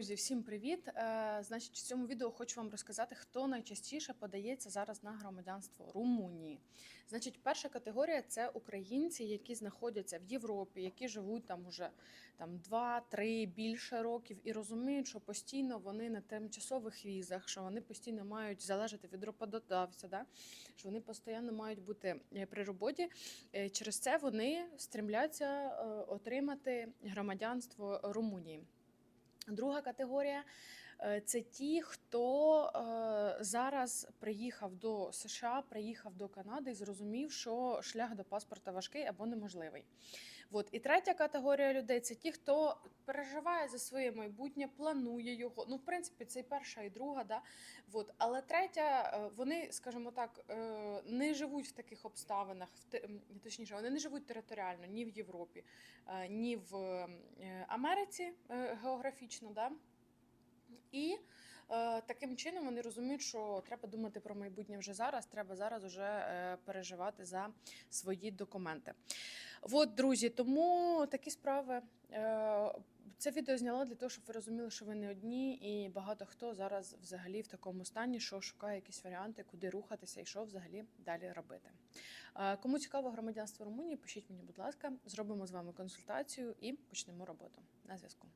Друзі, всім привіт! Е, Значить, в цьому відео хочу вам розказати, хто найчастіше подається зараз на громадянство Румунії. Значить, перша категорія це українці, які знаходяться в Європі, які живуть там уже там 2-3 більше років і розуміють, що постійно вони на тимчасових візах, що вони постійно мають залежати від роботодавця, да? що вони постійно мають бути е, при роботі. Е, Через це вони стремляться отримати громадянство Румунії. Друга категорія це ті, хто е, зараз приїхав до США, приїхав до Канади і зрозумів, що шлях до паспорта важкий або неможливий. От. І третя категорія людей це ті, хто переживає за своє майбутнє, планує його. Ну, в принципі, це і перша, і друга. Да? От. Але третя, е, вони, скажімо так, е, не живуть в таких обставинах, точніше, вони не живуть територіально ні в Європі, е, ні в е, Америці е, географічно. Да? І е, таким чином вони розуміють, що треба думати про майбутнє вже зараз. Треба зараз вже е, переживати за свої документи. От, друзі, тому такі справи. Е, це відео зняла для того, щоб ви розуміли, що ви не одні, і багато хто зараз взагалі в такому стані, що шукає якісь варіанти, куди рухатися і що взагалі далі робити. Е, Кому цікаво громадянство Румунії, пишіть мені, будь ласка, зробимо з вами консультацію і почнемо роботу. На зв'язку.